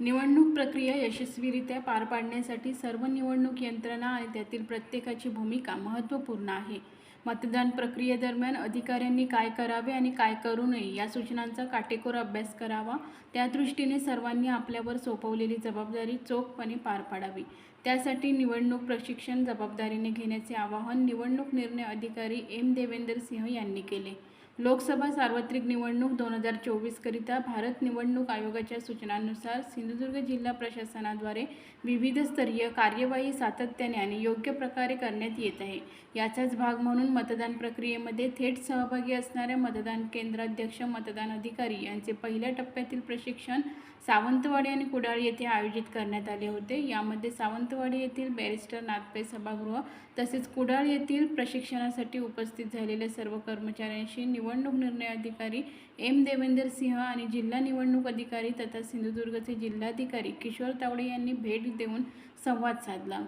निवडणूक प्रक्रिया यशस्वीरित्या पार पाडण्यासाठी सर्व निवडणूक यंत्रणा आणि त्यातील प्रत्येकाची भूमिका महत्त्वपूर्ण आहे. मतदान प्रक्रियेदरम्यान अधिकाऱ्यांनी काय करावे आणि काय करू नये या सूचनांचा काटेकोर अभ्यास करावा. त्या दृष्टीने सर्वांनी आपल्यावर सोपवलेली जबाबदारी चोखपणे पार पाडावी. त्यासाठी निवडणूक प्रशिक्षण जबाबदारीने घेण्याचे आवाहन निवडणूक निर्णय अधिकारी एम देवेंदर सिंह यांनी केले. लोकसभा सार्वत्रिक निवडणूक दोन हजार चोवीसकरिता भारत निवडणूक आयोगाच्या सूचनांनुसार सिंधुदुर्ग जिल्हा प्रशासनाद्वारे विविध स्तरीय कार्यवाही सातत्याने आणि योग्य प्रकारे करण्यात येत आहे. याचाच भाग म्हणून मतदान प्रक्रियेमध्ये थेट सहभागी असणाऱ्या मतदान केंद्राध्यक्ष मतदान अधिकारी यांचे पहिल्या टप्प्यातील प्रशिक्षण सावंतवाडी आणि कुडाळ येथे आयोजित करण्यात आले होते. यामध्ये सावंतवाडी येथील बॅरिस्टर नाथपे सभागृह तसेच कुडाळ येथील प्रशिक्षणासाठी उपस्थित झालेल्या सर्व कर्मचाऱ्यांशी निवड निवडणूक निर्णय अधिकारी एम देवेंदर सिंह आणि जिल्हा निवडणूक अधिकारी तथा सिंधुदुर्गचे जिल्हाधिकारी किशोर तावडे यांनी भेट देऊन संवाद साधला.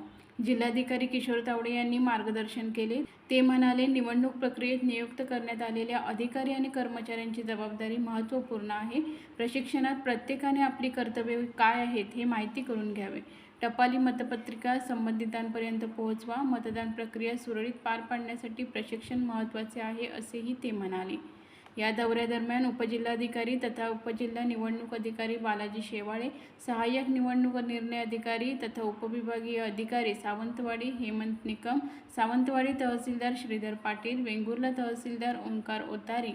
जिल्हाधिकारी किशोर तावडे यांनी मार्गदर्शन केले. ते म्हणाले निवडणूक प्रक्रियेत नियुक्त करण्यात आलेल्या अधिकारी आणि कर्मचाऱ्यांची जबाबदारी महत्त्वपूर्ण आहे. प्रशिक्षणात प्रत्येकाने आपली कर्तव्ये काय आहेत हे माहिती करून घ्यावे. टपाली मतपत्रिका संबंधितांपर्यंत पोहोचवा. मतदान प्रक्रिया सुरळीत पार पाडण्यासाठी प्रशिक्षण महत्त्वाचे आहे असेही ते म्हणाले. या दौऱ्यादरम्यान उपजिल्हाधिकारी तथा उपजिल्हा निवडणूक अधिकारी बालाजी शेवाळे सहाय्यक निवडणूक निर्णय अधिकारी तथा उपविभागीय अधिकारी सावंतवाडी हेमंत निकम सावंतवाडी तहसीलदार श्रीधर पाटील वेंगुर्ला तहसीलदार ओंकार ओतारी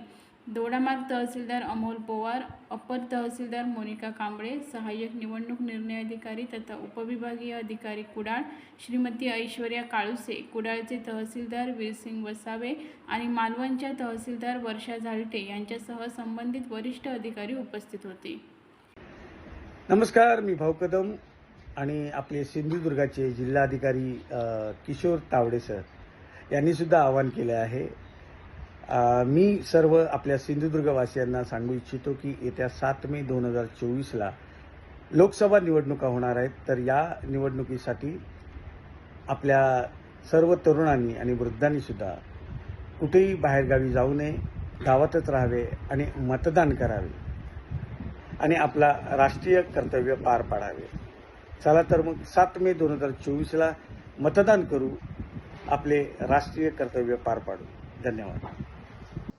दोडामार्ग तहसीलदार अमोल पोवार अपर तहसीलदार मोनिका कांबळे सहाय्यक निवडणूक निर्णय अधिकारी तथा उपविभागीय अधिकारी कुडाळ श्रीमती ऐश्वर्या काळुसे कुडाळचे तहसीलदार वीरसिंग वसावे आणि मालवणच्या तहसीलदार वर्षा झालटे यांच्यासह संबंधित वरिष्ठ अधिकारी उपस्थित होते. नमस्कार मी भाऊ कदम आणि आपले सिंधुदुर्गाचे जिल्हाधिकारी किशोर तावडे सर यांनी सुद्धा आवाहन केले आहे. मी सर्व आपल्या सिंधुदुर्गवासियांना सांगू इच्छितो की येत्या सात मे दोन हजार चोवीसला लोकसभा निवडणुका होणार आहेत. तर या निवडणुकीसाठी आपल्या सर्व तरुणांनी आणि वृद्धांनी सुद्धा कुठेही बाहेरगावी जाऊ नये गावातच राहावे आणि मतदान करावे आणि आपला राष्ट्रीय कर्तव्य पार पाडावे. चला तर मग सात मे दोन हजार चोवीसला मतदान करू आपले राष्ट्रीय कर्तव्य पार पाडू. धन्यवाद.